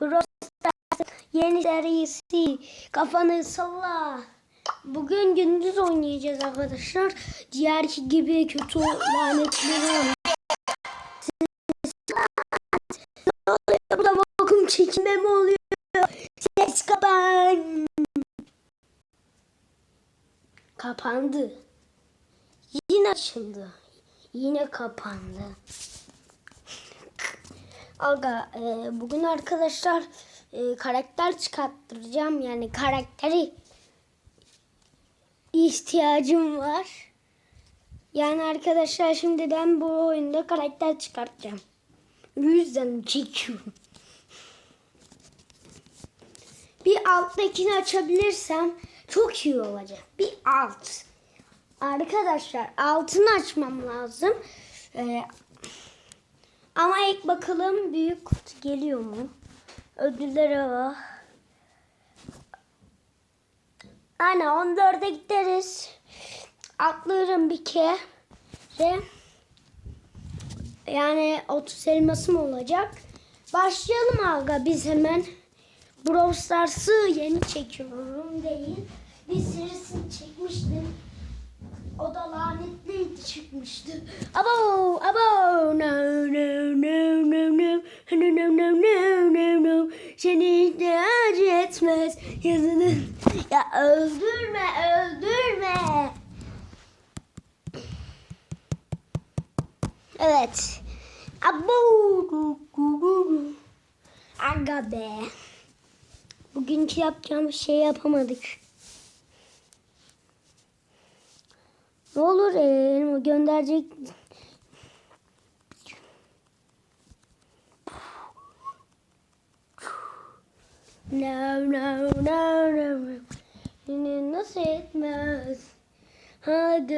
Bros yeni serisi. Kafanı salla. Bugün gündüz oynayacağız arkadaşlar. Diğerki gibi kötü lanetleri Ne oluyor? Burada vakum çekime mi oluyor? Ses kapan. Kapandı. Yine açıldı. Yine kapandı. Aga e, bugün arkadaşlar e, karakter çıkarttıracağım. Yani karakteri ihtiyacım var. Yani arkadaşlar şimdiden bu oyunda karakter çıkartacağım. Yüzden çekiyorum. Bir alttakini açabilirsem çok iyi olacak. Bir alt. Arkadaşlar altını açmam lazım. Ee, ama ilk bakalım büyük kutu geliyor mu? Ödüllere bak. Ana 14'e gideriz. Atlarım bir kere. Yani 30 elmasım olacak. Başlayalım aga biz hemen. Brawl Stars'ı yeni çekiyorum değil. Bir serisini çekmiştim. O da lanetli çıkmıştı. Abo, abo, no, no, no, no, no, no, no, no, no, no, no. Seni de acı etmez yazının. Ya öldürme, öldürme. Evet. Abo. Aga be. Bugünkü yapacağımız şey yapamadık. Ne olur elma gönderecek. No no no no. Yine nasıl etmez? Hadi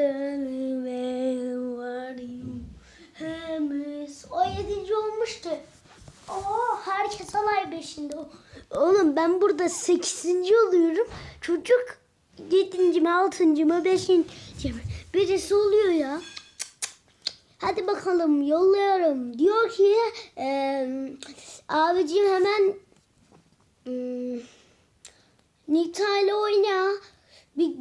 varayım. Hemiz. O yedinci olmuştu. Oo, herkes alay beşinde. Oğlum ben burada sekizinci oluyorum. Çocuk yedinci mi altıncı mı beşinci mi? Birisi oluyor ya. Hadi bakalım yolluyorum. Diyor ki eee abicim hemen hmm, Nita ile oyna. Bir,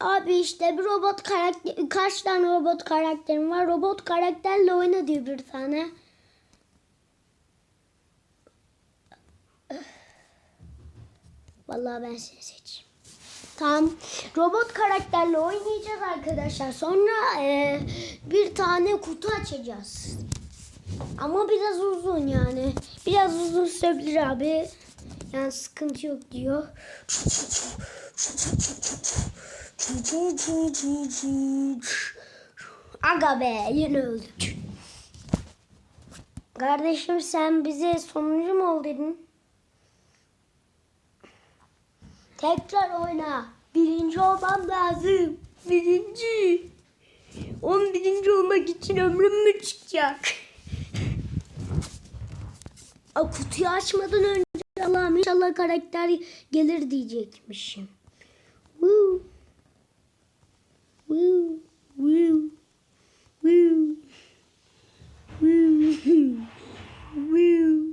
Abi işte bir robot karakter, kaç tane robot karakterim var? Robot karakterle oyna diyor bir tane. Vallahi ben seni seçeyim. Tamam. Robot karakterle oynayacağız arkadaşlar. Sonra e, bir tane kutu açacağız. Ama biraz uzun yani. Biraz uzun sürebilir abi. Yani sıkıntı yok diyor. Aga be yine öldük. Kardeşim sen bize sonuncu mu ol dedin? Tekrar oyna. Birinci olmam lazım. Birinci. On birinci olmak için ömrüm mü çıkacak? A, kutuyu açmadan önce Allah'ım inşallah karakter gelir diyecekmişim. Woo. Woo. Woo. Woo. Woo. Woo.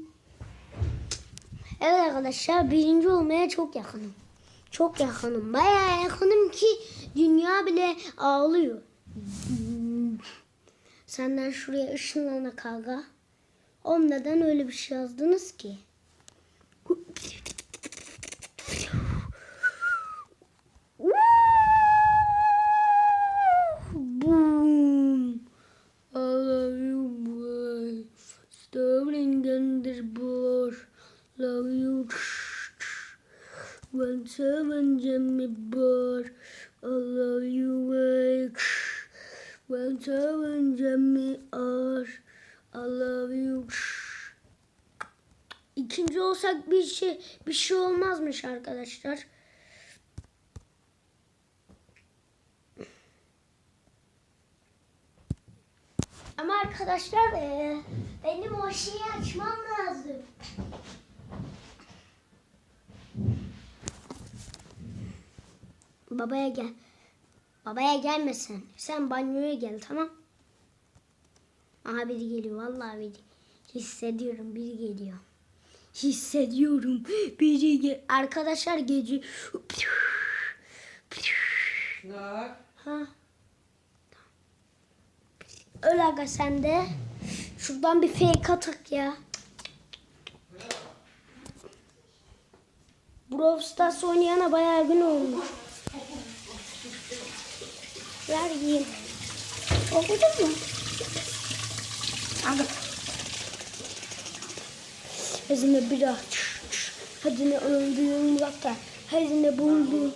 Evet arkadaşlar birinci olmaya çok yakınım. Çok yakınım. Bayağı yakınım ki dünya bile ağlıyor. Senden şuraya ışınlana kavga. Neden öyle bir şey yazdınız ki? Boom. I love you, boy. Starring under bar. Love you. One seven Jimmy bar. I love you, boy. One seven Jimmy R. I love you. İkinci olsak bir şey bir şey olmazmış arkadaşlar. Ama arkadaşlar eee, benim o şeyi açmam lazım. Babaya gel. Babaya gelme sen. Sen banyoya gel tamam. Aha biri geliyor vallahi biri. Hissediyorum biri geliyor. Hissediyorum biri gel. Arkadaşlar gece. Çınar. Ha. Öyle aga sen de. Şuradan bir fake atak ya. Brawl Stars oynayana bayağı gün olmuş. Ver yiyeyim. Okudun mu? Aga. Hazine bira. Hazine öldüğüm Murat'ta. Hazine buldum.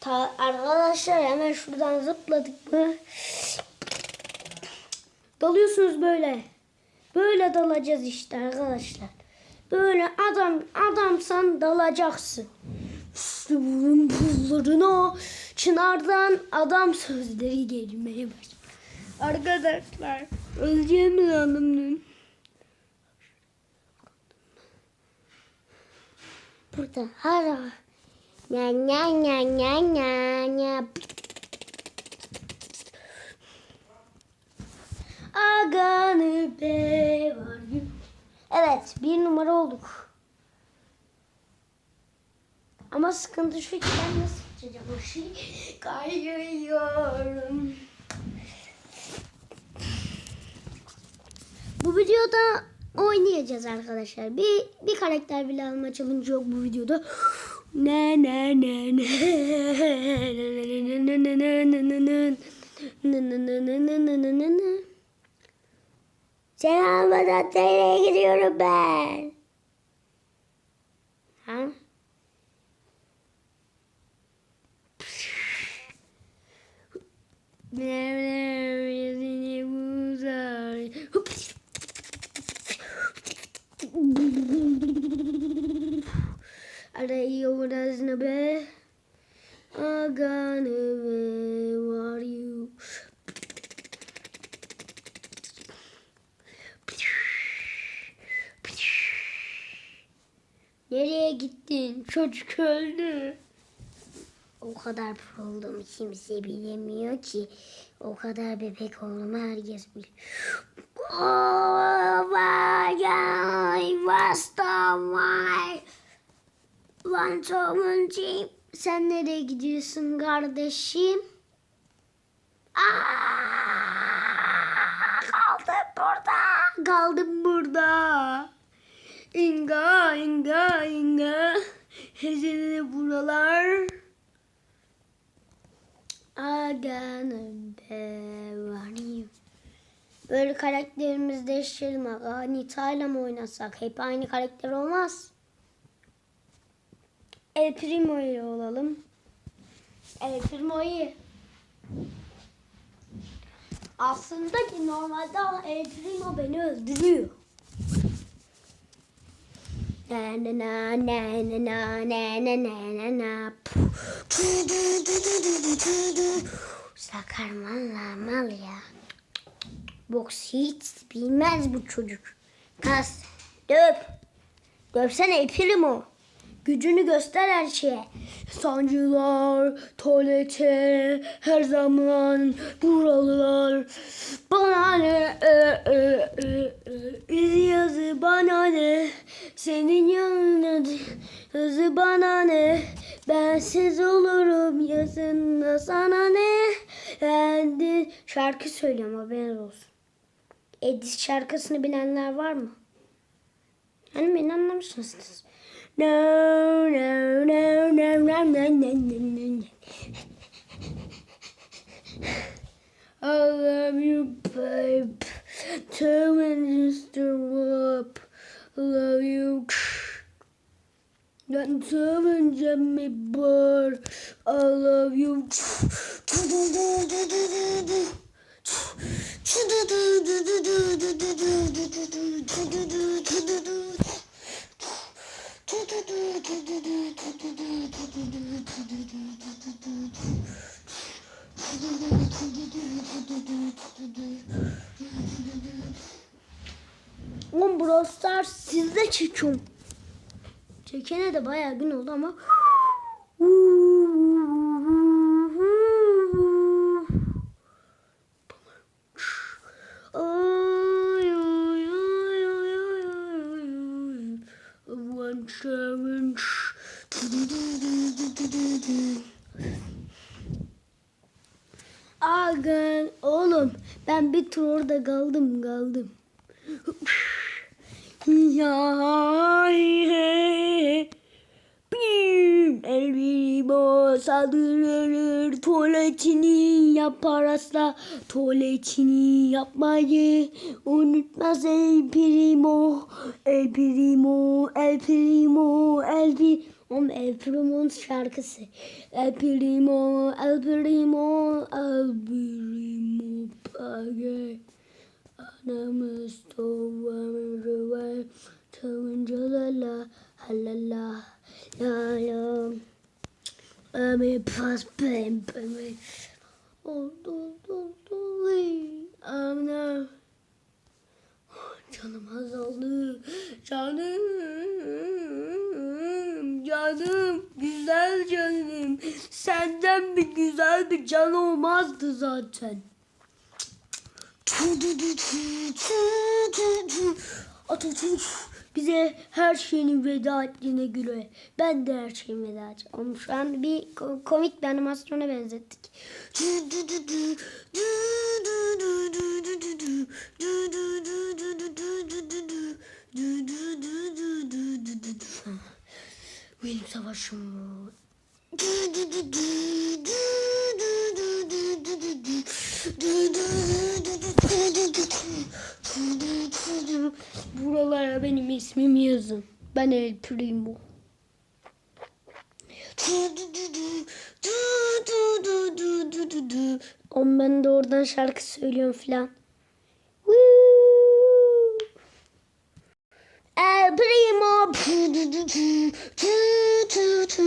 Ta arkadaşlar hemen şuradan zıpladık mı? Dalıyorsunuz böyle. Böyle dalacağız işte arkadaşlar. Böyle adam adamsan dalacaksın. Bunun pullarına çınardan adam sözleri gelmeye başladı. Arkadaşlar öleceğimi sandım Burada hala Nya nya nya nya nya nya. Aganı. Evet bir numara olduk. Ama sıkıntı şu ki ben nasıl açacağım o şeyi? Kaygıyorum. Bu videoda oynayacağız arkadaşlar. Bir bir karakter bile alma challenge yok bu videoda. Ne ne ne ne Sen almadan nereye gidiyorum ben? Ha? Arayıyoruz ne be? Aganı be var you. Nereye gittin? Çocuk öldü. O kadar pro olduğumu kimse bilemiyor ki. O kadar bebek olduğumu herkes biliyor. Oh my god, what's the why? Lan Tomuncuyum. Sen nereye gidiyorsun kardeşim? Aa, kaldım burada. Kaldım burada. İnga, inga, inga. Hezeli buralar. Aganım be varayım. Böyle karakterimizi değiştirelim. aga. Nita'yla mı oynasak? Hep aynı karakter olmaz. El Primo ile olalım. El Primo iyi. Aslında ki normalde El Primo beni öldürüyor. Na Tu, du, du, du, du, du, du, du. Sakar mal mal ya. Boks hiç bilmez bu çocuk. Kas. Döp. Döpsene El Primo. Gücünü göster her şeye. Sancılar, tuvalete, her zaman buralılar. Bana ne, e, e, e, e, yazı bana ne, senin yanına yazı bana ne, bensiz olurum yazında sana ne. Ben de şarkı söylüyorum haberiniz olsun. Edis şarkısını bilenler var mı? Hani beni anlamışsınız. No, no, no, no, no, no, no, no, no. I love you, babe. Tell me just up. Love you. Ben sevince mi var? I love you. çekiyorum. Çekene de bayağı gün oldu ama. One challenge. Agın oğlum ben bir tur orada kaldım kaldım. Ya Bim, El Primo saldırır. Tuvaletini yapar asla. Tuvaletini yapmayı unutmaz El Primo. El Primo El Primo El Primo Oğlum El Primo'nun şarkısı. El Primo El Primo El Primo. Page Anamız doğamız var. Tavınca la la halala la la. Ame pas bem bem Oldu oldu Amna Canım azaldı. Canım Canım Güzel canım. Senden bir güzel bir can olmazdı zaten Atatürk bize her şeyini veda ettiğine göre ben de her şeyimi veda edeceğim. Şu an bir ko- komik bir animasyona benzettik. Benim savaşım. Buralara benim ismimi yazın. Ben El Primo. Oğlum ben de oradan şarkı söylüyorum filan. El Primo.